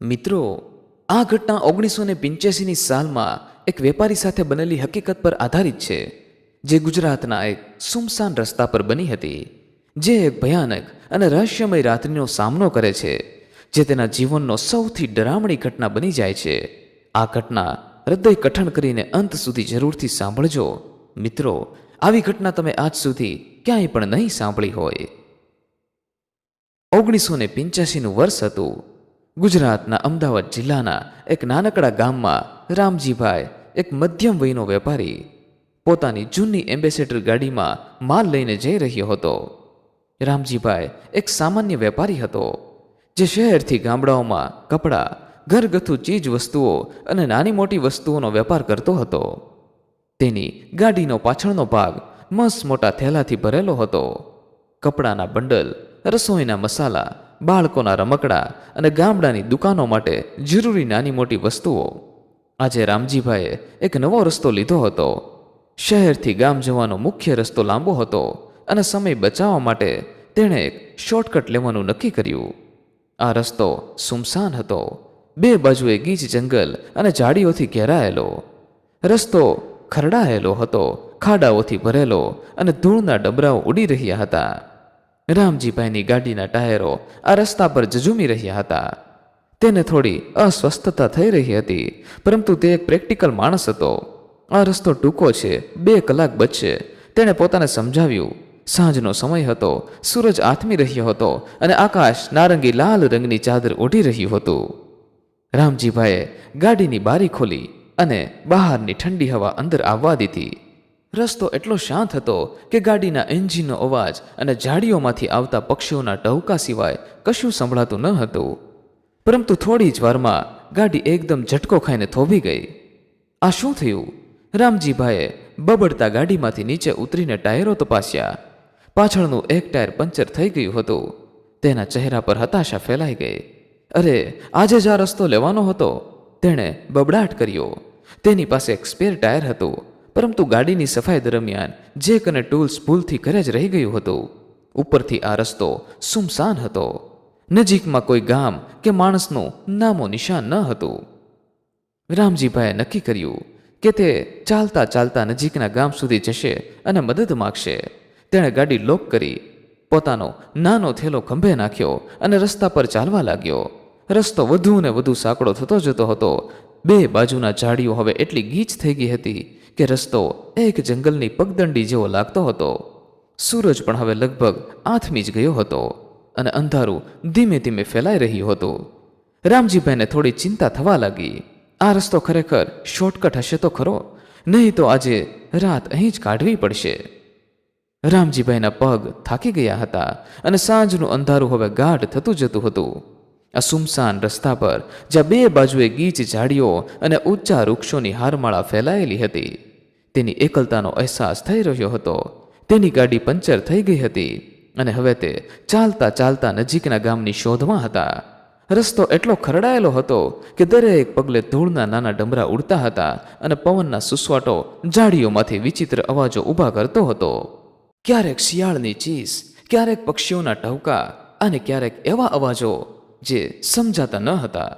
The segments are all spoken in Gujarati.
મિત્રો, આ ઘટના ઓગણીસો ને પિંચ્યાસીની સાલમાં એક વેપારી સાથે બનેલી હકીકત પર આધારિત છે, જે ગુજરાતના એક સુમસાન રસ્તા પર બની હતી, જે એક ભયાનક અને રહસ્યમય રાત્રિનો સામનો કરે છે, જે તેના જીવનનો સૌથી ડરામણી ઘટના બની જાય છે. આ ઘટના હૃદય કઠણ કરીને અંત સુધી જરૂરથી સાંભળજો. મિત્રો, આવી ઘટના તમે આજ સુધી ક્યાંય પણ નહીં સાંભળી હોય. ઓગણીસો ને પિંચ્યાસીનું વર્ષ હતું. ગુજરાતના અમદાવાદ જિલ્લાના એક નાનકડા ગામમાં રામજીભાઈ, એક મધ્યમ વયનો વેપારી, પોતાની જૂની એમ્બેસેડર ગાડીમાં માલ લઈને જઈ રહ્યો હતો. રામજીભાઈ એક સામાન્ય વેપારી હતો, જે શહેરથી ગામડાઓમાં કપડાં, ઘરગથ્થુ ચીજ વસ્તુઓ અને નાની મોટી વસ્તુઓનો વેપાર કરતો હતો. તેની ગાડીનો પાછળનો ભાગ મસ્ત મોટા થેલાથી ભરેલો હતો. કપડાના બંડલ, રસોઈના મસાલા બાળકોના રમકડા અને ગામડાની દુકાનો માટે જરૂરી નાની મોટી વસ્તુઓ. આજે રામજીભાઈએ એક નવો રસ્તો લીધો હતો. શહેરથી ગામ જવાનો મુખ્ય રસ્તો લાંબો હતો અને સમય બચાવવા માટે તેણે એક શોર્ટકટ લેવાનું નક્કી કર્યું. આ રસ્તો સુમસાન હતો. બે બાજુએ ગીચ જંગલ અને ઝાડીઓથી ઘેરાયેલો. રસ્તો ખરડાયેલો હતો, ખાડાઓથી ભરેલો અને ધૂળના ડબરાઓ ઉડી રહ્યા હતા. રામજીભાઈની ગાડીના ટાયરો આ રસ્તા પર જજુમી રહ્યા હતા. તેને થોડી અસ્વસ્થતા થઈ રહી હતી, પરંતુ તે એક પ્રેક્ટિકલ માણસ હતો. આ રસ્તો ટૂંકો છે, બે કલાક બચશે. તેણે પોતાને સમજાવ્યું, સાંજનો સમય હતો, સૂરજ આથમી રહ્યો હતો અને આકાશ નારંગી લાલ રંગની ચાદર ઓઢી રહ્યું હતું. રામજીભાઈએ ગાડીની બારી ખોલી અને બહારની ઠંડી હવા અંદર આવવા દીધી. રસ્તો એટલો શાંત હતો કે ગાડીના એન્જિનનો અવાજ અને ઝાડીઓમાંથી આવતા પક્ષીઓના ટહુકા સિવાય કશું સંભળાતું ન હતું. પરંતુ થોડી જ વારમાં ગાડી એકદમ ઝટકો ખાઈને થોભી ગઈ. આ શું થયું? રામજીભાઈએ બબડતા ગાડીમાંથી નીચે ઉતરીને ટાયરો તપાસ્યા. પાછળનું એક ટાયર પંચર થઈ ગયું હતું. તેના ચહેરા પર હતાશા ફેલાઈ ગઈ. અરે, આજે જ આ રસ્તો લેવાનો હતો. તેણે બબડાટ કર્યો. તેની પાસે એક સ્પેર ટાયર હતું. પરંતુ ગાડીની સફાઈ દરમિયાન જેક અને ટૂલ્સ ભૂલથી ઘરે જ રહી ગયું હતું. ઉપરથી આ રસ્તો સુમસાન હતો. નજીકમાં કોઈ ગામ કે માણસનું નામો નિશાન ન હતું. રામજીભાઈએ નક્કી કર્યું કે તે ચાલતા ચાલતા નજીકના ગામ સુધી જશે અને મદદ માગશે. તેણે ગાડી લોક કરી, પોતાનો નાનો થેલો ખંભે નાખ્યો અને રસ્તા પર ચાલવા લાગ્યો. રસ્તો વધુ ને વધુ સાંકડો થતો જતો હતો. બે બાજુના ઝાડીઓ હવે એટલી ગીચ થઈ ગઈ હતી કે રસ્તો એક જંગલની પગદંડી જેવો લાગતો હતો. સૂરજ પણ હવે લગભગ આથમી જ ગયો હતો અને અંધારું ધીમે ધીમે ફેલાઈ રહ્યું હતું. રામજીભાઈને થોડી ચિંતા થવા લાગી. આ રસ્તો ખરેખર શોર્ટકટ હશે તો ખરો? નહીં તો આજે રાત અહીં જ કાઢવી પડશે. રામજીભાઈના પગ થાકી ગયા હતા અને સાંજનું અંધારું હવે ગાઢ થતું જતું હતું. આ સુમસાન રસ્તા પર, જ્યાં બે બાજુએ ગીચ, ઝાડીઓ અને ઊંચા વૃક્ષોની હારમાળા ફેલાયેલી હતી. તેની એકલતાનો અહેસાસ થઈ રહ્યો હતો. તેની ગાડી પંચર થઈ ગઈ હતી અને હવે તે ચાલતા ચાલતા નજીકના ગામની શોધમાં હતા. રસ્તો એટલો ખરડાયેલો હતો કે દરેક પગલે ધૂળના નાના ડમરા ઉડતા હતા અને પવનના સુસવાટો ઝાડીઓમાંથી વિચિત્ર અવાજો ઊભા કરતો હતો. ક્યારેક શિયાળની ચીસ, ક્યારેક પક્ષીઓના ટહુકા અને ક્યારેક એવા અવાજો જે સમજાતા ન હતા.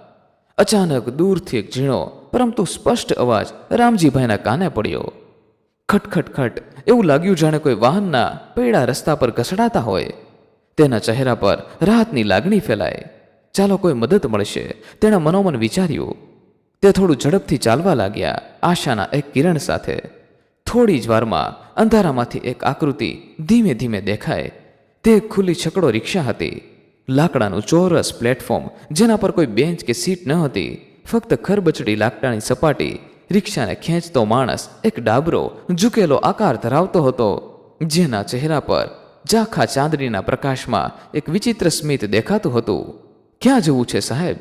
અચાનક દૂરથી એક ઝીણો પરંતુ સ્પષ્ટ અવાજ રામજીભાઈના કાને પડ્યો. ખટખટખટ એવું લાગ્યું જાણે કોઈ વાહનના પૈડા રસ્તા પર ઘસડાતા હોય. તેના ચહેરા પર રાહતની લાગણી ફેલાય. ચાલો કોઈ મદદ મળશે, તેણે મનોમન વિચાર્યું. તે થોડું ઝડપથી ચાલવા લાગ્યા, આશાના એક કિરણ સાથે. થોડી જ વારમાં અંધારામાંથી એક આકૃતિ ધીમે ધીમે દેખાય. તે ખુલ્લી છકડો રિક્ષા હતી. લાકડાનું ચોરસ પ્લેટફોર્મ જેના પર કોઈ બેન્ચ કે સીટ ન હતી. ફક્ત ખરબચડી લાકડાની સપાટી, રિક્ષાને ખેંચતો માણસ એક ડાબરો ઝૂકેલો આકાર ધરાવતો હતો, જેના ચહેરા પર ઝાખા ચાંદડીના પ્રકાશમાં એક વિચિત્ર સ્મિત દેખાતું હતું. ક્યાં જવું છે, સાહેબ?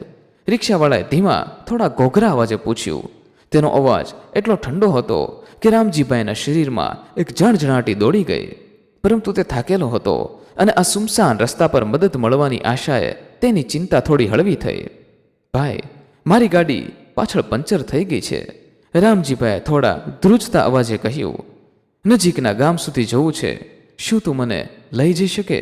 રિક્ષાવાળાએ ધીમા, થોડા ઘોઘરા અવાજે પૂછ્યું. તેનો અવાજ એટલો ઠંડો હતો કે રામજીભાઈના શરીરમાં એક જણઝણાટી દોડી ગઈ, પરંતુ તે થાકેલો હતો. અને આ સુમસાન રસ્તા પર મદદ મળવાની આશાએ તેની ચિંતા થોડી હળવી થઈ. ભાઈ, મારી ગાડી પાછળ પંચર થઈ ગઈ છે. રામજીભાઈએ થોડા ધ્રુજતા અવાજે કહ્યું, નજીકના ગામ સુધી જવું છે. શું તું મને લઈ જઈ શકે?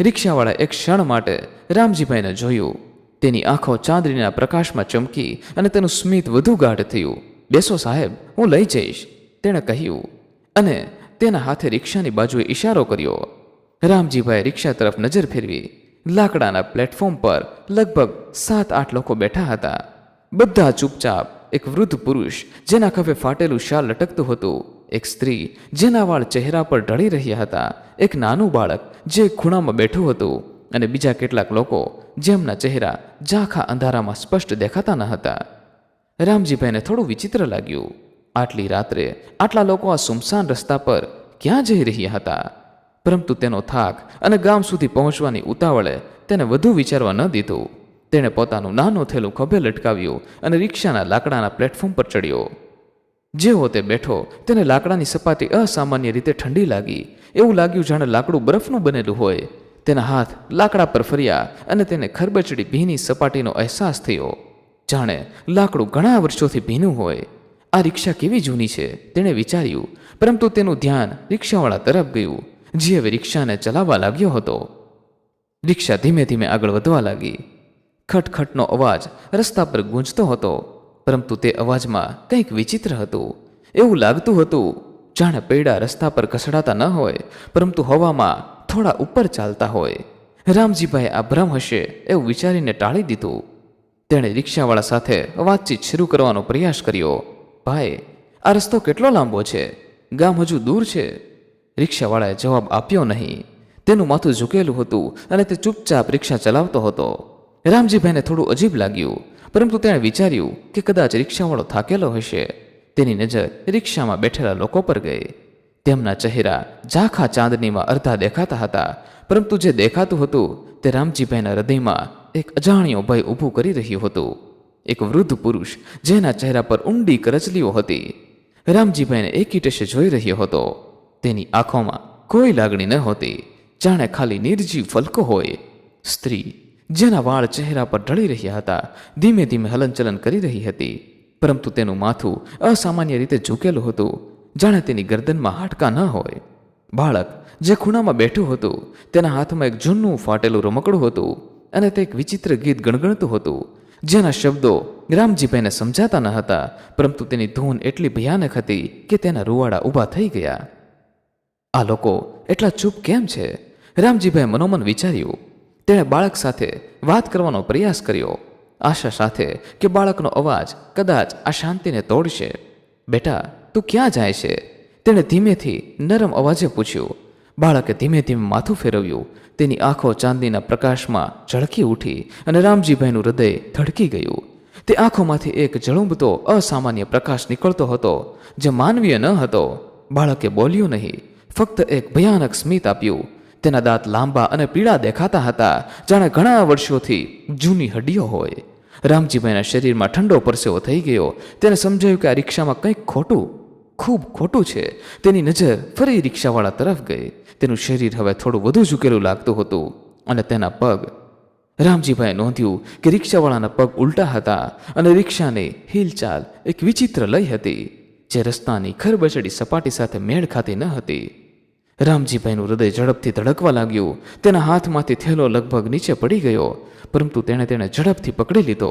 રિક્ષાવાળા એક ક્ષણ માટે રામજીભાઈને જોયું. તેની આંખો ચાંદરીના પ્રકાશમાં ચમકી અને તેનું સ્મિત વધુ ગાઢ થયું. બેસો સાહેબ, હું લઈ જઈશ. તેણે કહ્યું અને તેના હાથે રિક્ષાની બાજુએ ઈશારો કર્યો. રામજીભાઈ રિક્ષા તરફ નજર ફેરવી. લાકડાના પ્લેટફોર્મ પર લગભગ સાત આઠ લોકો બેઠા હતા. બધા ચૂપચાપ, એક વૃદ્ધ પુરુષ, જેના ખભે ફાટેલું શાલ લટકતું હતું, એક સ્ત્રી, જેના વાળ ચહેરા પર ઢળી રહ્યા હતા, એક નાનું બાળક, જે ખૂણામાં બેઠું હતું, અને બીજા કેટલાક લોકો, જેમના ચહેરા ઝાંખા અંધારામાં સ્પષ્ટ દેખાતા ન હતા. રામજીભાઈને થોડું વિચિત્ર લાગ્યું. આટલી રાત્રે આટલા લોકો આ સુમસાન રસ્તા પર ક્યાં જઈ રહ્યા હતા? પરંતુ તેનો થાક અને ગામ સુધી પહોંચવાની ઉતાવળે તેને વધુ વિચારવા ન દીધું. તેણે પોતાનું નાનું થેલું ખભે લટકાવ્યું અને રિક્ષાના લાકડાના પ્લેટફોર્મ પર ચડ્યો. જેવો તે બેઠો, તેને લાકડાની સપાટી અસામાન્ય રીતે ઠંડી લાગી. એવું લાગ્યું જાણે લાકડું બરફનું બનેલું હોય. તેના હાથ લાકડા પર ફર્યા અને તેને ખરબચડી ભીની સપાટીનો અહેસાસ થયો. જાણે લાકડું ઘણા વર્ષોથી ભીનું હોય. આ રિક્ષા કેવી જૂની છે? તેણે વિચાર્યું. પરંતુ તેનું ધ્યાન રિક્ષાવાળા તરફ ગયું. જે હવે રિક્ષાને ચલાવવા લાગ્યો હતો. રિક્ષા ધીમે ધીમે આગળ વધવા લાગી. ખટખટનો અવાજ રસ્તા પર ગૂંજતો હતો, પરંતુ તે અવાજમાં કંઈક વિચિત્ર હતું. એવું લાગતું હતું, જાણે પૈડા રસ્તા પર કસડાતા ન હોય, પરંતુ હવામાં થોડા ઉપર ચાલતા હોય. રામજીભાઈ આ ભ્રમ હશે એવું વિચારીને ટાળી દીધું. તેણે રિક્ષાવાળા સાથે વાતચીત શરૂ કરવાનો પ્રયાસ કર્યો. ભાઈ, આ રસ્તો કેટલો લાંબો છે? ગામ હજુ દૂર છે? રિક્ષાવાળાએ જવાબ આપ્યો નહીં. તેનું માથું ઝૂકેલું હતું અને તે ચૂપચાપ રિક્ષા ચલાવતો હતો. રામજીભાઈને થોડું અજીબ લાગ્યું, પરંતુ તેણે વિચાર્યું કે કદાચ રિક્ષાવાળો થાકેલો હશે. તેની નજર રિક્ષામાં બેઠેલા લોકો પર ગઈ. તેમના ચહેરા ઝાંખા ચાંદનીમાં અડધા દેખાતા હતા, પરંતુ જે દેખાતું હતું તે રામજીભાઈના હૃદયમાં એક અજાણ્યો ભય ઊભું કરી રહ્યું હતું. એક વૃદ્ધ પુરુષ જેના ચહેરા પર ઊંડી કરચલીઓ હતી. રામજીભાઈને એકીટશે જોઈ રહ્યો હતો. તેની આંખોમાં કોઈ લાગણી ન હોતી. જાણે ખાલી નિર્જીવ ફલકો હોય. સ્ત્રી, જેના વાળ ચહેરા પર ઢળી રહ્યા હતા, ધીમે ધીમે હલનચલન કરી રહી હતી. પરંતુ તેનું માથું અસામાન્ય રીતે ઝૂકેલું હતું. જાણે તેની ગરદનમાં હાડકા ન હોય. બાળક, જે ખૂણામાં બેઠું હતું, તેના હાથમાં એક જૂનું ફાટેલું રમકડું હતું અને તે એક વિચિત્ર ગીત ગણગણતું હતું, જેના શબ્દો રામજીભાઈને સમજાતા ન હતા. પરંતુ તેની ધૂન એટલી ભયાનક હતી કે તેના રૂવાડા ઊભા થઈ ગયા. આ લોકો એટલા ચૂપ કેમ છે? રામજીભાઈ મનોમન વિચાર્યું. તેણે બાળક સાથે વાત કરવાનો પ્રયાસ કર્યો. આશા સાથે કે બાળકનો અવાજ કદાચ આ શાંતિને તોડશે. બેટા, તું ક્યાં જાય છે? તેણે ધીમેથી નરમ અવાજે પૂછ્યું. બાળકે ધીમે ધીમે માથું ફેરવ્યું. તેની આંખો ચાંદીના પ્રકાશમાં ઝળકી ઉઠી અને રામજીભાઈનું હૃદય ધડકી ગયું. તે આંખોમાંથી એક જળુંબતો અસામાન્ય પ્રકાશ નીકળતો હતો, જે માનવીય ન હતો. બાળકે બોલ્યું નહીં. ફક્ત એક ભયાનક સ્મિત આપ્યું. તેના દાંત લાંબા અને પીળા દેખાતા હતા, જાણે ઘણા વર્ષોથી જૂની હड्डीઓ હોય. રામજીભાઈના શરીરમાં ઠંડો પરસેવો થઈ ગયો. તેને સમજાયું કે આ રિક્ષામાં કંઈક ખોટું, ખૂબ ખોટું છે. તેની નજર ફરી રિક્ષાવાળા તરફ ગઈ. તેનું શરીર હવે થોડું વધુ ઝૂકેલું લાગતું હતું અને તેના પગ, રામજીભાઈએ નોંધ્યું કે રિક્ષાવાળાના પગ ઉલટા હતા અને રિક્ષાની હિલચાલ એક વિચિત્ર લઈ હતી, જે રસ્તાની ખરબચડી સપાટી સાથે મેળ ખાતી ન હતી. રામજીભાઈનું હૃદય ઝડપથી ધડકવા લાગ્યું. તેના હાથમાંથી થેલો લગભગ નીચે પડી ગયો, પરંતુ તેણે તેને ઝડપથી પકડી લીધો.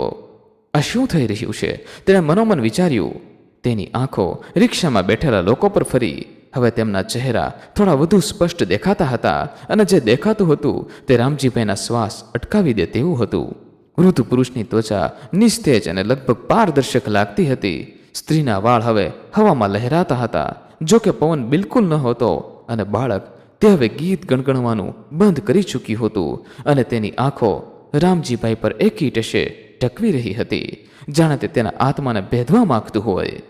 આ શું થઈ રહ્યું છે? તેણે મનોમન વિચાર્યું. તેની આંખો રિક્ષામાં બેઠેલા લોકો પર ફરી. હવે તેમના ચહેરા થોડા વધુ સ્પષ્ટ દેખાતા હતા અને જે દેખાતું હતું તે રામજીભાઈના શ્વાસ અટકાવી દે તેવું હતું. વૃદ્ધ પુરુષની ત્વચા નિસ્તેજ અને લગભગ પારદર્શક લાગતી હતી. સ્ત્રીના વાળ હવે હવામાં લહેરાતા હતા. જો કે પવન બિલકુલ ન હતો અને બાળક તે હવે ગીત ગણગણવાનું બંધ કરી ચૂક્યું હતું અને તેની આંખો રામજીભાઈ પર એકી ટશે ટકવી રહી હતી. જાણે તે તેના આત્માને ભેદવા માંગતું હોય.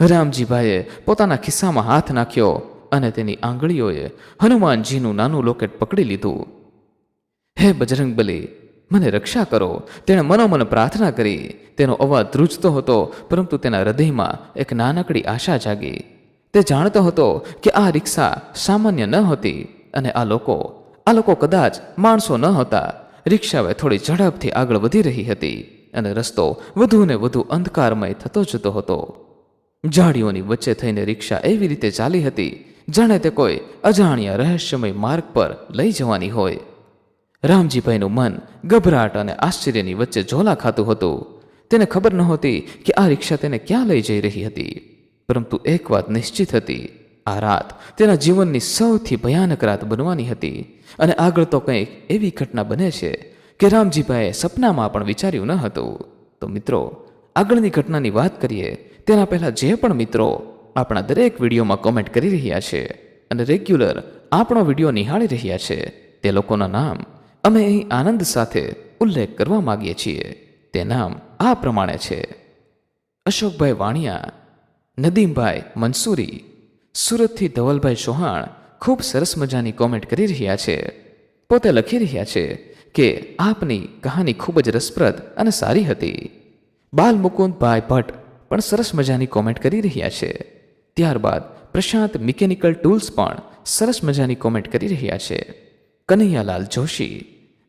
રામજીભાઈએ પોતાના ખિસ્સામાં હાથ નાખ્યો અને તેની આંગળીઓએ હનુમાનજીનું નાનું લોકેટ પકડી લીધું. હે બજરંગબલી મને રક્ષા કરો. તેણે મનોમન પ્રાર્થના કરી. તેનો અવાજ ધ્રુજતો હતો, પરંતુ તેના હૃદયમાં એક નાનકડી આશા જાગી. તે જાણતો હતો કે આ રિક્ષા સામાન્ય ન હતી અને આ લોકો આ લોકો કદાચ માણસો ન હતા. રિક્ષા હવે થોડી ઝડપથી આગળ વધી રહી હતી અને રસ્તો વધુ ને વધુ અંધકારમય થતો જતો હતો. ઝાડીઓની વચ્ચે થઈને રિક્ષા એવી રીતે ચાલી હતી, જાણે તે કોઈ અજાણ્યા રહસ્યમય માર્ગ પર લઈ જવાની હોય. રામજીભાઈનું મન ગભરાટ અને આશ્ચર્યની વચ્ચે ઝોલા ખાતું હતું. તેને ખબર નહોતી કે આ રિક્ષા તેને ક્યાં લઈ જઈ રહી હતી. પરંતુ એક વાત નિશ્ચિત હતી, આ રાત તેના જીવનની સૌથી ભયાનક રાત બનવાની હતી. અને આગળ તો કંઈક એવી ઘટના બને છે કે રામજીભાઈએ સપનામાં પણ વિચાર્યું ન હતું. તો મિત્રો, આગળની ઘટનાની વાત કરીએ, તેના પહેલાં જે પણ મિત્રો આપણા દરેક વિડીયોમાં કોમેન્ટ કરી રહ્યા છે અને રેગ્યુલર આપણો વીડિયો નિહાળી રહ્યા છે, તે લોકોના નામ અમે અહીં આનંદ સાથે ઉલ્લેખ કરવા માગીએ છીએ. તે નામ આ પ્રમાણે છે. અશોકભાઈ વાણિયા નદીમભાઈ મંસૂરી સુરતથી ધવલભાઈ ચૌહાણ ખૂબ સરસ મજાની કોમેન્ટ કરી રહ્યા છે. પોતે લખી રહ્યા છે કે આપની કહાની ખૂબ જ રસપ્રદ અને સારી હતી. બાલ મુકુંદભાઈ ભટ્ટ પણ સરસ મજાની કોમેન્ટ કરી રહ્યા છે. ત્યારબાદ પ્રશાંત મિકેનિકલ ટૂલ્સ પણ સરસ મજાની કોમેન્ટ કરી રહ્યા છે. કનૈયાલાલ જોશી,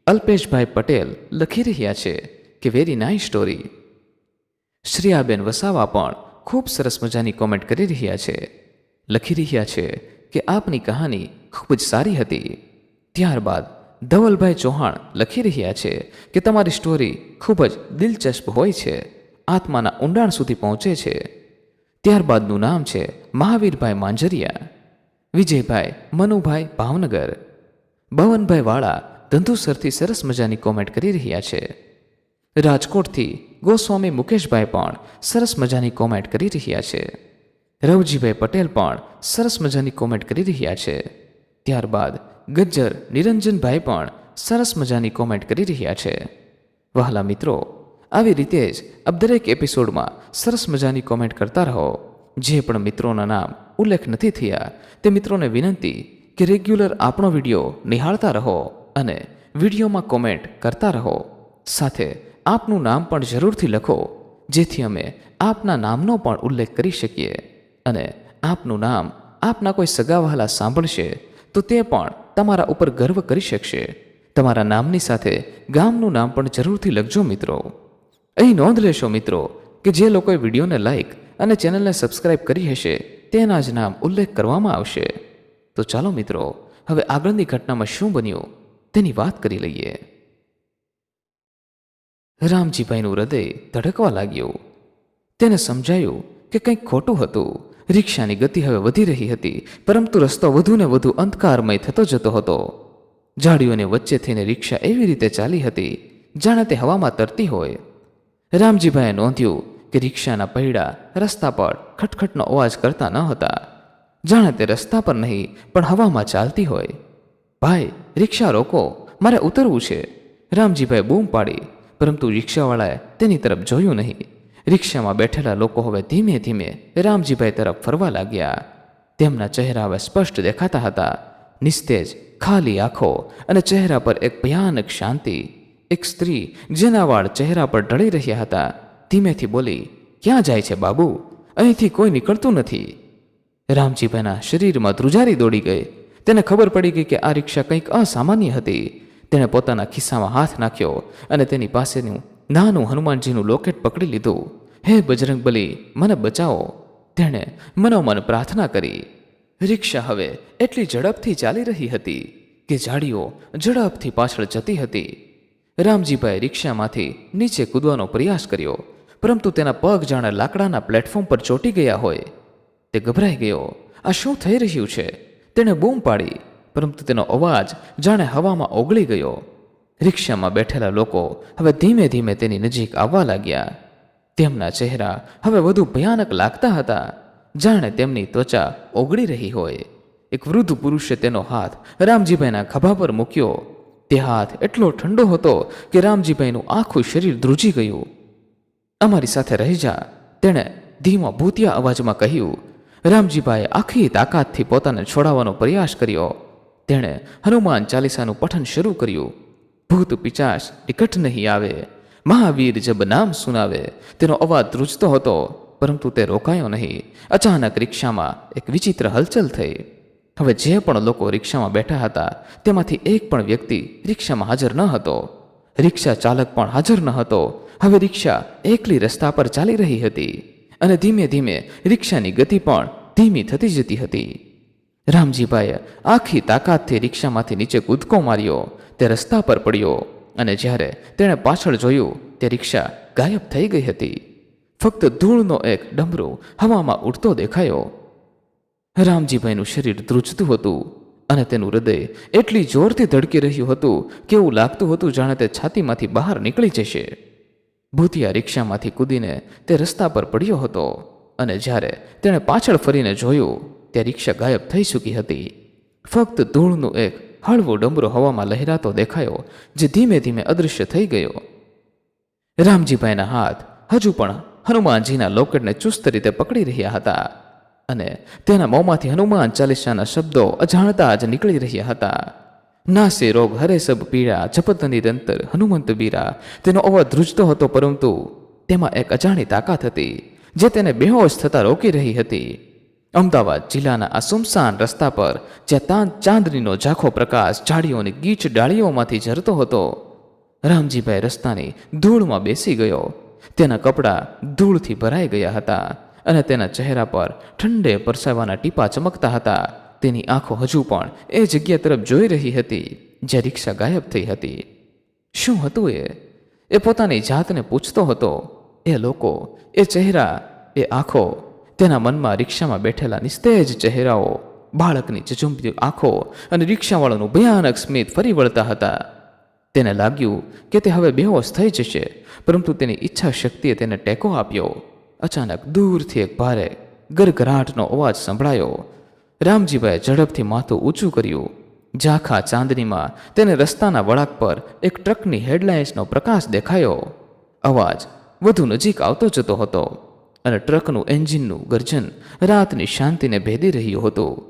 અલ્પેશભાઈ પટેલ લખી રહ્યા છે કે very nice story Shreyaben Vasava પણ ખૂબ સરસ મજાની કોમેન્ટ કરી રહ્યા છે. લખી રહ્યા છે કે આપની કહાની ખૂબ જ સારી હતી. ત્યારબાદ ધવલભાઈ ચૌહાણ લખી રહ્યા છે કે તમારી સ્ટોરી ખૂબ જ દિલચસ્પ હોય છે. આત્માના ઊંડાણ સુધી પહોંચે છે. ત્યારબાદનું નામ છે મહાવીરભાઈ માંજરિયા. વિજયભાઈ મનુભાઈ ભાવનગર. ભવનભાઈ વાળા ધંધુસરથી સરસ મજાની કોમેન્ટ કરી રહ્યા છે. રાજકોટથી ગોસ્વામી મુકેશભાઈ પણ સરસ મજાની કોમેન્ટ કરી રહ્યા છે. રવજીભાઈ પટેલ પણ સરસ મજાની કોમેન્ટ કરી રહ્યા છે. ત્યારબાદ ગજ્જર નિરંજનભાઈ પણ સરસ મજાની કોમેન્ટ કરી રહ્યા છે. વહાલા મિત્રો, આવી રીતે જ આપ દરેક એપિસોડમાં સરસ મજાની કોમેન્ટ કરતા રહો. જે પણ મિત્રોના નામ ઉલ્લેખ નથી થયા, તે મિત્રોને વિનંતી કે રેગ્યુલર આપણો વીડિયો નિહાળતા રહો અને વિડીયોમાં કોમેન્ટ કરતા રહો. સાથે આપનું નામ પણ જરૂરથી લખો, જેથી અમે આપના નામનો પણ ઉલ્લેખ કરી શકીએ. અને આપનું નામ આપના કોઈ સગાવહાલા સાંભળશે, તો તે પણ તમારા ઉપર ગર્વ કરી શકશે. તમારા નામની સાથે ગામનું નામ પણ જરૂરથી લખજો મિત્રો. અહીં નોંધ લેશો મિત્રો, કે જે લોકોએ વિડીયોને લાઇક અને ચેનલને સબસ્ક્રાઇબ કરી હશે, તેના જ નામ ઉલ્લેખ કરવામાં આવશે. તો ચાલો મિત્રો, હવે આગળની ઘટનામાં શું બન્યું, તેની વાત કરી લઈએ. રામજીભાઈનું હૃદય ધડકવા લાગ્યું. તેને સમજાયું કે કંઈક ખોટું હતું. રિક્ષાની ગતિ હવે વધી રહી હતી, પરંતુ રસ્તો વધુ ને વધુ અંધકારમય થતો જતો હતો. ઝાડીઓને વચ્ચે થઈને રિક્ષા એવી રીતે ચાલી હતી, જાણે તે હવામાં તરતી હોય. રામજીભાઈએ નોંધ્યું કે રિક્ષાના પૈડા રસ્તા પર ખટખટનો અવાજ કરતા ન હતા. જાણે તે રસ્તા પર નહીં, પણ હવામાં ચાલતી હોય. ભાઈ, રિક્ષા રોકો, મારે ઉતરવું છે. રામજીભાઈ બૂમ પાડી. પરંતુ રિક્ષાવાળાએ તેની તરફ જોયું નહીં. રિક્ષામાં બેઠેલા લોકો હવે ધીમે ધીમે રામજીભાઈ તરફ ફરવા લાગ્યા. તેમના ચહેરા હવે સ્પષ્ટ દેખાતા હતા. નિસ્તેજ, ખાલી આંખો અને ચહેરા પર એક ભયાનક શાંતિ. એક સ્ત્રી જેના વાળ ચહેરા પર ઢળી રહ્યા હતા. ધીમેથી બોલી, ક્યાં જાય છે બાબુ? અહીંથી કોઈ નીકળતું નથી. રામજીભાઈના શરીરમાં ધ્રુજારી દોડી ગઈ. તેને ખબર પડી ગઈ કે આ રિક્ષા કંઈક અસામાન્ય હતી. તેણે પોતાના ખિસ્સામાં હાથ નાખ્યો અને તેની પાસેનું નાનું હનુમાનજીનું લોકેટ પકડી લીધું. હે બજરંગબલી, મને બચાવો. તેણે મનોમન પ્રાર્થના કરી. રિક્ષા હવે એટલી ઝડપથી ચાલી રહી હતી કે ઝાડીઓ ઝડપથી પાછળ જતી હતી. રામજીભાઈ રિક્ષામાંથી નીચે કૂદવાનો પ્રયાસ કર્યો, પરંતુ તેના પગ જાણે લાકડાના પ્લેટફોર્મ પર ચોટી ગયા હોય. તે ગભરાઈ ગયો. આ શું થઈ રહ્યું છે? તેણે બૂમ પાડી. પરંતુ તેનો અવાજ જાણે હવામાં ઓગળી ગયો. રિક્ષામાં બેઠેલા લોકો હવે ધીમે ધીમે તેની નજીક આવવા લાગ્યા. તેમના ચહેરા હવે વધુ ભયાનક લાગતા હતા. જાણે તેમની ત્વચા ઓગળી રહી હોય. એક વૃદ્ધ પુરુષે તેનો હાથ રામજીભાઈના ખભા પર મૂક્યો. તે હાથ એટલો ઠંડો હતો કે રામજીભાઈનું આખું શરીર ધ્રુજી ગયું. અમારી સાથે રહી જા, તેણે ધીમા ભૂતિયા અવાજમાં કહ્યું. રામજીભાઈએ આખી તાકાતથી પોતાને છોડાવવાનો પ્રયાસ કર્યો. તેણે હનુમાન ચાલીસાનું પઠન શરૂ કર્યું. ભૂત પિચાશ નિકટ નહીં આવે. મહાવીર જબ નામ સુનાવે. તેનો અવાજ ધ્રુજતો હતો, પરંતુ તે રોકાયો નહીં. અચાનક રિક્ષામાં એક વિચિત્ર હલચલ થઈ. હવે જે પણ લોકો રિક્ષામાં બેઠા હતા, તેમાંથી એક પણ વ્યક્તિ રિક્ષામાં હાજર ન હતો. રિક્ષા ચાલક પણ હાજર ન હતો. હવે રિક્ષા એકલી રસ્તા પર ચાલી રહી હતી. અને ધીમે ધીમે રિક્ષાની ગતિ પણ ધીમી થતી જતી હતી. રામજીભાઈએ આખી તાકાતથી રિક્ષામાંથી નીચે કૂદકો માર્યો, તે રસ્તા પર પડ્યો અને જ્યારે તેણે પાછળ જોયું, તે રિક્ષા ગાયબ થઈ ગઈ હતી. ફક્ત ધૂળનો એક ડમરો હવામાં ઉડતો દેખાયો. રામજીભાઈનું શરીર ધ્રુજતું હતું અને તેનું હૃદય એટલી જોરથી ધડકી રહ્યું હતું કે એવું લાગતું હતું જાણે તે છાતીમાંથી બહાર નીકળી જશે. ભૂતિયા રિક્ષામાંથી કૂદીને તે રસ્તા પર પડ્યો હતો અને જ્યારે તેણે પાછળ ફરીને જોયું તે રિક્ષા ગાયબ થઈ ચૂકી હતી. ફક્ત ધૂળનું એક હળવો ડમરો હવામાં લહેરાતો દેખાયો, જે ધીમે ધીમે અદૃશ્ય થઈ ગયો. રામજીભાઈના હાથ હજુ પણ હનુમાનજીના લોકેટને ચુસ્ત રીતે પકડી રહ્યા હતા અને તેના મોંમાંથી હનુમાન ચાલીસાના શબ્દો અજાણતા જ નીકળી રહ્યા હતા. નાસે રોગ હરે સબ પીડા જપતની દંતર હનુમંત બીરા તેનો અવાજ ધ્રુજતો હતો પરંતુ તેમાં એક અજાણી તાકાત હતી, જે તેને બેહોશ થતા રોકી રહી હતી. અમદાવાદ જિલ્લાના આ સુમસાન રસ્તા પર જ્યાં ચાંદનીનો ઝાંખો પ્રકાશ ઝાડીઓની ગીચ ડાળીઓમાંથી ઝરતો હતો. રામજીભાઈ રસ્તાની ધૂળમાં બેસી ગયો. તેના કપડાં ધૂળથી ભરાઈ ગયા હતા અને તેના ચહેરા પર ઠંડે પરસાવાના ટીપા ચમકતા હતા. તેની આંખો હજુ પણ એ જગ્યા તરફ જોઈ રહી હતી જ્યાં રિક્ષા ગાયબ થઈ હતી. શું હતું એ? એ પોતાની જાતને પૂછતો હતો. એ લોકો, એ ચહેરા, એ આંખો તેના મનમાં રિક્ષામાં બેઠેલા નિસ્તેજ ચહેરાઓ, બાળકની ચચુંબતી આંખો અને રિક્ષાવાળાનું ભયાનક સ્મિત ફરી વળતા હતા. તેને લાગ્યું કે તે હવે બેહોશ થઈ જશે, પરંતુ તેની ઈચ્છા શક્તિએ તેને ટેકો આપ્યો. અચાનક દૂરથી એક ભારે, ગરગરાટનો અવાજ સંભળાયો. રામજીભાઈએ ઝડપથી માથું ઊંચું કર્યું. ઝાંખા ચાંદનીમાં તેને રસ્તાના વળાંક પર એક ટ્રકની હેડલાઇન્સનો પ્રકાશ દેખાયો. અવાજ વધુ નજીક આવતો જતો હતો. અને ટ્રકનું એન્જિનનું ગર્જન રાતની શાંતિને ભેદી રહ્યું હતું.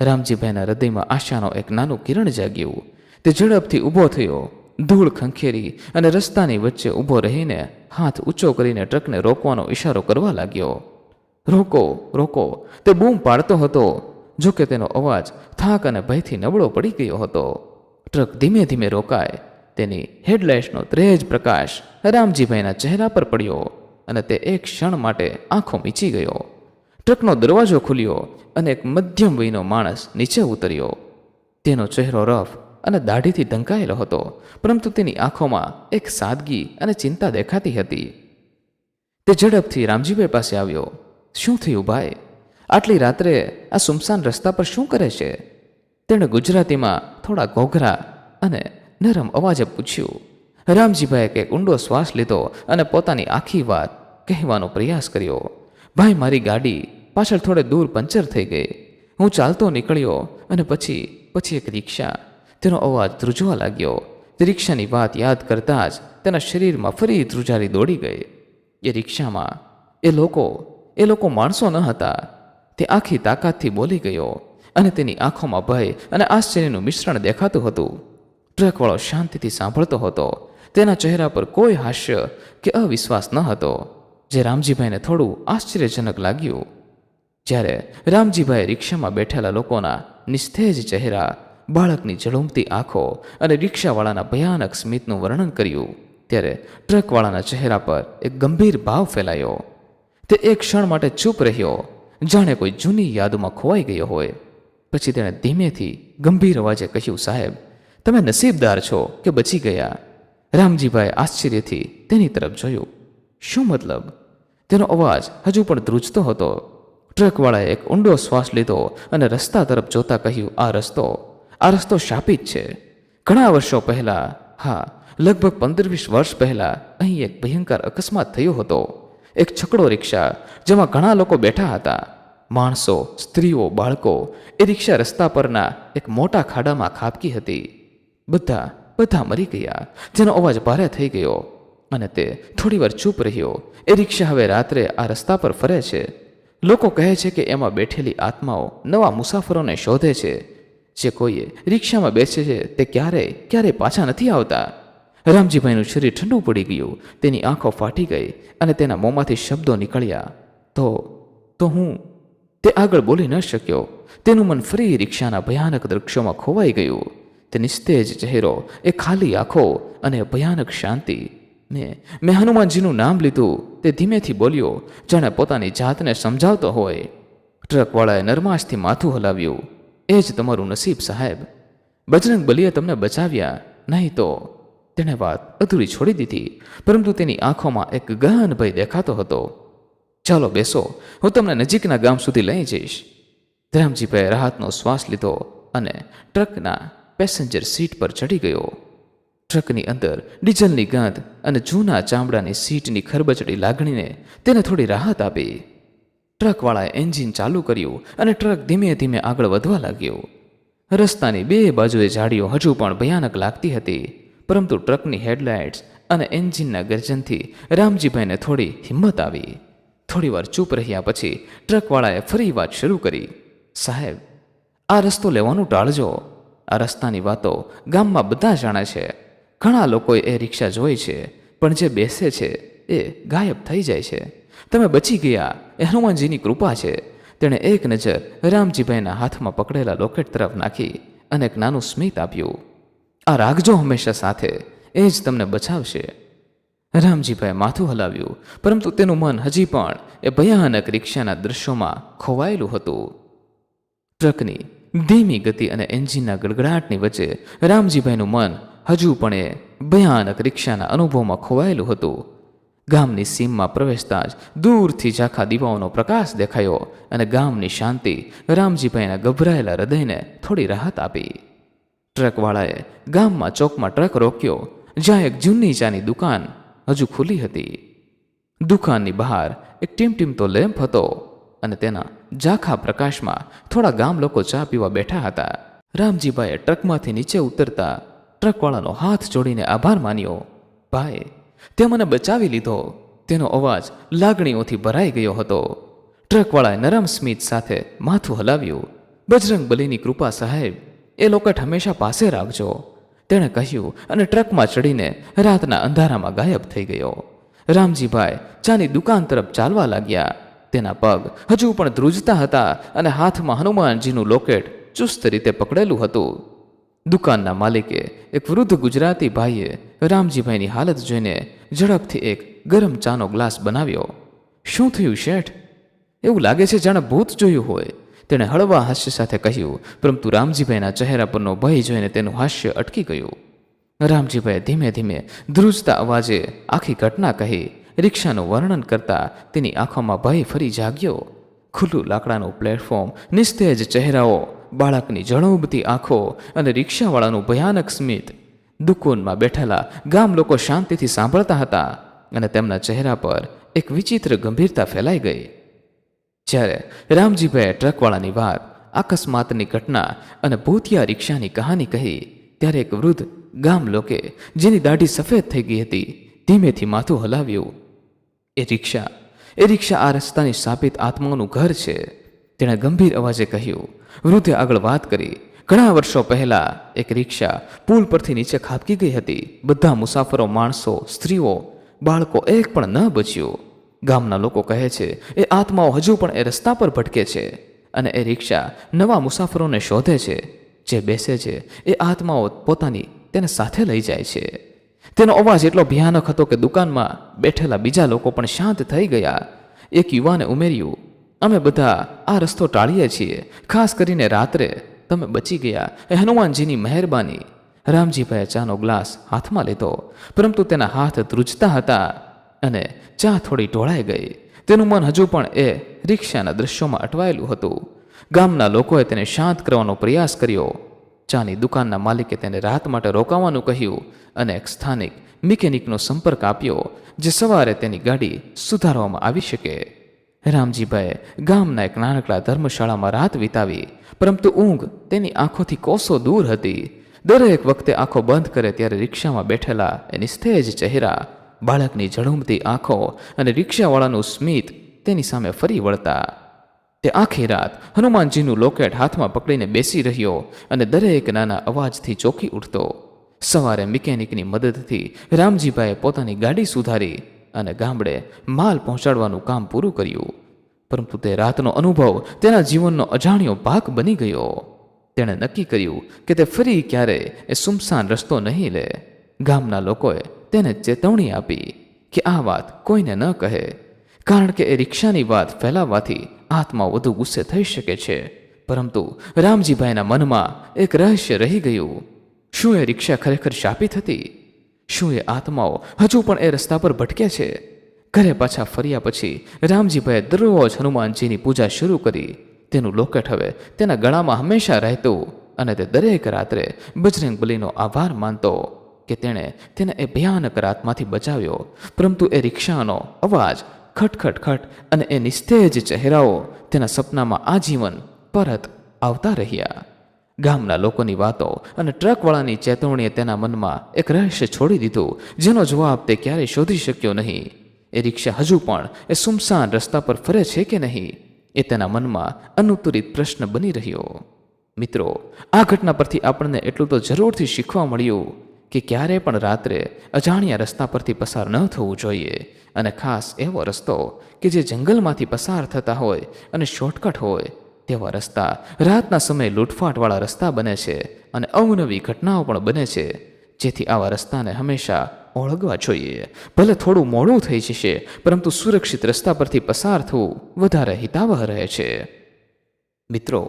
રામજીભાઈના હૃદયમાં આશાનો એક નાનું કિરણ જાગ્યું. તે ઝડપથી ઊભો થયો. ધૂળ ખંખેરી અને રસ્તાની વચ્ચે ઊભો રહીને હાથ ઊંચો કરીને ટ્રકને રોકવાનો ઇશારો કરવા લાગ્યો. રોકો રોકો, તે બૂમ પાડતો હતો, જો કે તેનો અવાજ થાક અને ભયથી નબળો પડી ગયો હતો. ટ્રક ધીમે ધીમે રોકાય. તેની હેડલાઇટ્સનો ત્રેજ પ્રકાશ રામજીભાઈના ચહેરા પર પડ્યો. અને તે એક ક્ષણ માટે આંખો મીચી ગયો. ટ્રકનો દરવાજો ખુલ્યો અને એક મધ્યમ વયનો માણસ નીચે ઉતર્યો. તેનો ચહેરો રફ અને દાઢીથી ઢંકાયેલો હતો, પરંતુ તેની આંખોમાં એક સાદગી અને ચિંતા દેખાતી હતી. તે ઝડપથી રામજીભાઈ પાસે આવ્યો. શું થયું ભાઈ? આટલી રાત્રે આ સુમસાન રસ્તા પર શું કરે છે? તેણે ગુજરાતીમાં થોડા ઘોઘરા અને નરમ અવાજે પૂછ્યું. રામજીભાઈએ કંઈક ઊંડો શ્વાસ લીધો અને પોતાની આખી વાત કહેવાનો પ્રયાસ કર્યો. ભાઈ, મારી ગાડી પાછળ થોડે દૂર પંચર થઈ ગઈ. હું ચાલતો નીકળ્યો અને પછી પછી એક રિક્ષા. તેનો અવાજ ધ્રુજવા લાગ્યો. તે રિક્ષાની વાત યાદ કરતાં જ તેના શરીરમાં ફરી ધ્રુજારી દોડી ગઈ. એ રિક્ષામાં, એ લોકો એ લોકો માણસો ન હતા. તે આખી તાકાતથી બોલી ગયો અને તેની આંખોમાં ભય અને આશ્ચર્યનું મિશ્રણ દેખાતું હતું. ટ્રકવાળો શાંતિથી સાંભળતો હતો. તેના ચહેરા પર કોઈ હાસ્ય કે અવિશ્વાસ ન હતો. જે રામજીભાઈને થોડું આશ્ચર્યજનક લાગ્યું. જ્યારે રામજીભાઈ રિક્ષામાં બેઠેલા લોકોના નિસ્તેજ ચહેરા, બાળકની ઝળુમતી આંખો અને રિક્ષાવાળાના ભયાનક સ્મિતનું વર્ણન કર્યું, ત્યારે ટ્રકવાળાના ચહેરા પર એક ગંભીર ભાવ ફેલાયો. તે એક ક્ષણ માટે ચૂપ રહ્યો, જાણે કોઈ જૂની યાદોમાં ખોવાઈ ગયો હોય. પછી તેણે ધીમેથી ગંભીર અવાજે કહ્યું, સાહેબ, તમે નસીબદાર છો કે બચી ગયા. રામજીભાઈ આશ્ચર્યથી તેની તરફ જોયું. શું મતલબ? તેનો અવાજ હજુ પણ ધ્રુજતો હતો. ટ્રકવાળાએ એક ઊંડો શ્વાસ લીધો અને રસ્તા તરફ જોતા કહ્યું, આ રસ્તો આ રસ્તો શાપિત છે. ઘણા વર્ષો પહેલા, હા, લગભગ પંદર વીસ વર્ષ પહેલા અહીં એક ભયંકર અકસ્માત થયો હતો. એક છકડો રિક્ષા, જેમાં ઘણા લોકો બેઠા હતા. માણસો, સ્ત્રીઓ, બાળકો, એ રિક્ષા રસ્તા પરના એક મોટા ખાડામાં ખાબકી હતી. બધા બધા મરી ગયા. જેનો અવાજ ભારે થઈ ગયો. અને તે થોડીવાર ચૂપ રહ્યો. એ રિક્ષા હવે રાત્રે આ રસ્તા પર ફરે છે. લોકો કહે છે કે એમાં બેઠેલી આત્માઓ નવા મુસાફરોને શોધે છે. જે કોઈએ રિક્ષામાં બેસે છે, તે ક્યારેય ક્યારેય પાછા નથી આવતા? રામજીભાઈનું શરીર ઠંડુ પડી ગયું. તેની આંખો ફાટી ગઈ અને તેના મોંમાંથી શબ્દો નીકળ્યા. તો તો હું, તે આગળ બોલી ન શક્યો. તેનું મન ફરી રિક્ષાના ભયાનક દૃશ્યોમાં ખોવાઈ ગયું. તે નિસ્તેજ ચહેરો, એ ખાલી આંખો અને ભયાનક શાંતિ ને મેં હનુમાનજીનું નામ લીધું. તે ધીમેથી બોલ્યો, જાણે પોતાની જાતને સમજાવતો હોય. ટ્રકવાળાએ નરમાશથી માથું હલાવ્યું. એ જ તમારું નસીબ, સાહેબ. બજરંગ બલીએ તમને બચાવ્યા, નહીં તો? તેણે વાત અધૂરી છોડી દીધી, પરંતુ તેની આંખોમાં એક ગહન ભય દેખાતો હતો. ચાલો બેસો, હું તમને નજીકના ગામ સુધી લઈ જઈશ. ધરામજીભાઈએ રાહતનો શ્વાસ લીધો અને ટ્રકના પેસેન્જર સીટ પર ચડી ગયો. ટ્રકની અંદર, ડીઝલની ગંધ અને જૂના ચામડાની સીટની ખરબચડી લાગણીને તેને થોડી રાહત આપી. ટ્રકવાળાએ એન્જિન ચાલુ કર્યું અને ટ્રક ધીમે ધીમે આગળ વધવા લાગ્યો. રસ્તાની બે બાજુએ ઝાડીઓ હજુ પણ ભયાનક લાગતી હતી, પરંતુ ટ્રકની હેડલાઇટ્સ અને એન્જિનના ગર્જનથી રામજીભાઈને થોડી હિંમત આવી. થોડીવાર ચૂપ રહ્યા પછી ટ્રકવાળાએ ફરી વાત શરૂ કરી. સાહેબ, આ રસ્તો લેવાનું ટાળજો. આ રસ્તાની વાતો ગામમાં બધા જાણે છે. ઘણા લોકોએ એ રિક્ષા જોઈ છે, પણ જે બેસે છે એ ગાયબ થઈ જાય છે. તમે બચી ગયા, એ હનુમાનજીની કૃપા છે. તેણે એક નજર રામજીભાઈના હાથમાં પકડેલા લોકેટ તરફ નાખી અને એક નાનું સ્મિત આપ્યું. આ રાખજો હંમેશા સાથે, એ જ તમને બચાવશે. રામજીભાઈએ માથું હલાવ્યું, પરંતુ તેનું મન હજી પણ એ ભયાનક રિક્ષાના દૃશ્યોમાં ખોવાયેલું હતું. ટ્રકની ધીમી ગતિ અને એન્જિનના ગડગડાટની વચ્ચે રામજીભાઈનું મન હજુ પણ એ ભયાનક રિક્ષાના અનુભવમાં ખોવાયેલું હતું. ગામની સીમમાં પ્રવેશતા જ દૂરથી ઝાખા દીવાઓનો પ્રકાશ દેખાયો અને ગામની શાંતિ રામજીભાઈના ગભરાયેલા હૃદયને થોડી રાહત આપી. ટ્રકવાળાએ ગામમાં ચોકમાં ટ્રક રોક્યો, જ્યાં એક જૂની ચાની દુકાન હજુ ખુલ્લી હતી. દુકાનની બહાર એક ટીમટીમતો લેમ્પ હતો અને તેના ઝાખા પ્રકાશમાં થોડા ગામ લોકો ચા પીવા બેઠા હતા. રામજીભાઈએ ટ્રકમાંથી નીચે ઉતરતા ટ્રકવાળાનો હાથ જોડીને આભાર માન્યો. ભાઈ, તે મને બચાવી લીધો. તેનો અવાજ લાગણીઓથી ભરાઈ ગયો હતો. ટ્રકવાળાએ નરમ સ્મિત સાથે માથું હલાવ્યું. બજરંગ બલીની કૃપા સાહેબ, એ લોકેટ હંમેશા પાસે રાખજો. તેણે કહ્યું અને ટ્રકમાં ચડીને રાતના અંધારામાં ગાયબ થઈ ગયો. રામજીભાઈ ચાની દુકાન તરફ ચાલવા લાગ્યા. તેના પગ હજુ પણ ધ્રુજતા હતા અને હાથમાં હનુમાનજીનું લોકેટ ચુસ્ત રીતે પકડેલું હતું. દુકાનના માલિકે એક વૃદ્ધ ગુજરાતી ભાઈએ રામજીભાઈની હાલત જોઈને ઝડપથી એક ગરમ ચાનો ગ્લાસ બનાવ્યો. શું થયું શેઠ? એવું લાગે છે જાણે ભૂત જોયું હોય. તેણે હળવા હાસ્ય સાથે કહ્યું, પરંતુ રામજીભાઈના ચહેરા પરનો ભય જોઈને તેનું હાસ્ય અટકી ગયું. રામજીભાઈએ ધીમે ધીમે ધ્રુજતા અવાજે આખી ઘટના કહી, રિક્ષાનું વર્ણન કરતા તેની આંખોમાં ભય ફરી જાગ્યો. ખુલ્લું લાકડાનું પ્લેટફોર્મ નિસ્તેજ ચહેરાઓ બાળકની જણોબતી આંખો અને રિક્ષાવાળાનું ભયાનક સ્મિત. દુકાનમાં બેઠેલા ગામ લોકો શાંતિથી સાંભળતા હતા અને તેમના ચહેરા પર એક વિચિત્ર ગંભીરતા ફેલાઈ ગઈ. જ્યારે રામજીભાઈએ ટ્રકવાળાની વાત, અકસ્માતની ઘટના અને ભૂતિયા રિક્ષાની કહાની કહી, ત્યારે એક વૃદ્ધ ગામ લોકે જેની દાઢી સફેદ થઈ ગઈ હતી, ધીમેથી માથું હલાવ્યું. એ રિક્ષા એ રિક્ષા આ રસ્તાની સ્થાપિત આત્માઓનું ઘર છે, તેણે ગંભીર અવાજે કહ્યું વૃદ્ધે આગળ વાત કરી. ઘણા વર્ષો પહેલા એક રિક્ષા પુલ પરથી નીચે ખાબકી ગઈ હતી. બધા મુસાફરો, માણસો, સ્ત્રીઓ, બાળકો એક પણ ન બચ્યું. ગામના લોકો કહે છે, એ આત્માઓ હજુ પણ એ રસ્તા પર ભટકે છે. અને એ રિક્ષા નવા મુસાફરોને શોધે છે, જે બેસે છે. એ આત્માઓ પોતાની તેને સાથે લઈ જાય છે. તેનો અવાજ એટલો ભયાનક હતો કે દુકાનમાં બેઠેલા બીજા લોકો પણ શાંત થઈ ગયા. એક યુવાને ઉમેર્યું અમે બધા આ રસ્તો ટાળીએ છીએ. ખાસ કરીને રાત્રે તમે બચી ગયા. એ હનુમાનજીની મહેરબાની. રામજીભાઈએ ચાનો ગ્લાસ હાથમાં લીધો. પરંતુ તેના હાથ ધ્રુજતા હતા અને ચા થોડી ઢોળાઈ ગઈ. તેનું મન હજુ પણ એ રિક્ષાના દ્રશ્યોમાં અટવાયેલું હતું. ગામના લોકોએ તેને શાંત કરવાનો પ્રયાસ કર્યો. ચાની દુકાનના માલિકે તેને રાત માટે રોકાવાનું કહ્યું અને એક સ્થાનિક મિકેનિકનો સંપર્ક આપ્યો, જે સવારે તેની ગાડી સુધારવામાં આવી શકે. રામજીભાઈએ ગામના એક નાનકડા ધર્મશાળામાં રાત વિતાવી, પરંતુ ઊંઘ તેની આંખોથી કોસો દૂર હતી. દરેક વખતે આંખો બંધ કરે ત્યારે રિક્ષામાં બેઠેલા એ નિસ્તેજ ચહેરા, બાળકની ઝળુમતી આંખો અને રિક્ષાવાળાનું સ્મિત તેની સામે ફરી વળતા. તે આખી રાત હનુમાનજીનું લોકેટ હાથમાં પકડીને બેસી રહ્યો અને દરેક નાના અવાજથી ચોંકી ઉઠતો. સવારે મિકેનિકની મદદથી રામજીભાઈએ પોતાની ગાડી સુધારી અને ગામડે માલ પહોંચાડવાનું કામ પૂરું કર્યું. પરંતુ તે રાતનો અનુભવ તેના જીવનનો અજાણ્યો ભાગ બની ગયો. તેણે નક્કી કર્યું કે તે ફરી ક્યારે એ સુમસાન રસ્તો નહીં લે. ગામના લોકોએ તેને ચેતવણી આપી કે આ વાત કોઈને ન કહે, કારણ કે એ રિક્ષાની વાત ફેલાવવાથી આત્મા વધુ ગુસ્સે થઈ શકે છે. પરંતુ રામજીભાઈના મનમાં એક રહસ્ય રહી ગયું. શું એ રિક્ષા ખરેખર શાપિત હતી? શું એ આત્માઓ હજુ પણ એ રસ્તા પર ભટકે છે? ઘરે પાછા ફર્યા પછી રામજીભાઈએ દરરોજ હનુમાનજીની પૂજા શરૂ કરી. તેનું લોકેટ હવે તેના ગળામાં હંમેશા રહેતું અને તે દરેક રાત્રે બજરંગ બલીનો આભાર માનતો કે તેણે તેને એ ભયાનક રાતમાંથી બચાવ્યો. પરંતુ એ રિક્ષાનો અવાજ ખટખટ ખટ અને એ નિસ્તેજ ચહેરાઓ તેના સપનામાં આજીવન પરત આવતા રહ્યા. ગામના લોકોની વાતો અને ટ્રકવાળાની ચેતવણીએ તેના મનમાં એક રહસ્ય છોડી દીધું, જેનો જવાબ તે ક્યારેય શોધી શક્યો નહીં. એ રિક્ષા હજુ પણ એ સુમસાન રસ્તા પર ફરે છે કે નહીં, એ તેના મનમાં અનુત્તરિત પ્રશ્ન બની રહ્યો. મિત્રો, આ ઘટના પરથી આપણને એટલું તો જરૂરથી શીખવા મળ્યું કે ક્યારે પણ રાત્રે અજાણ્યા રસ્તા પરથી પસાર ન થવું જોઈએ. અને ખાસ એવો રસ્તો કે જે જંગલમાંથી પસાર થતા હોય અને શોર્ટકટ હોય તેવા રસ્તા. રાતના સમયે લૂંટફાટવાળા રસ્તા બને છે અને અવનવી ઘટનાઓ પણ બને છે. જેથી આવા રસ્તાને હંમેશા ઓળગવા જોઈએ. ભલે થોડું મોડું થઈ જશે, પરંતુ સુરક્ષિત રસ્તા પરથી પસાર થવું વધારે હિતાવહ રહે છે. મિત્રો,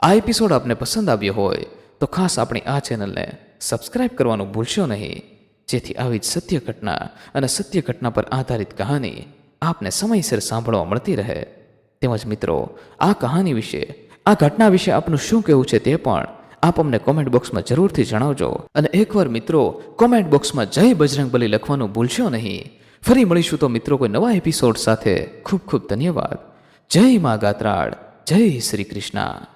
આ એપિસોડ આપને પસંદ આવ્યો હોય, તો ખાસ આપણી આ ચેનલને સબસ્ક્રાઇબ કરવાનું ભૂલશો નહીં. જેથી આવી જ સત્ય ઘટના અને સત્ય ઘટના પર આધારિત કહાની આપને સમયસર સાંભળવા મળતી રહે. તેમજ મિત્રો, આ કહાની વિશે, આ ઘટના વિશે આપનું શું કહેવું છે તે પણ આપ અમને કોમેન્ટ બોક્સમાં જરૂરથી જણાવજો. અને એકવાર મિત્રો કોમેન્ટ બોક્સમાં જય બજરંગબલી લખવાનું ભૂલશો નહીં. ફરી મળીશું તો મિત્રો કોઈ નવા એપિસોડ સાથે. ખૂબ ખૂબ ધન્યવાદ. જય મા ગાત્રાળ. જય શ્રી કૃષ્ણ.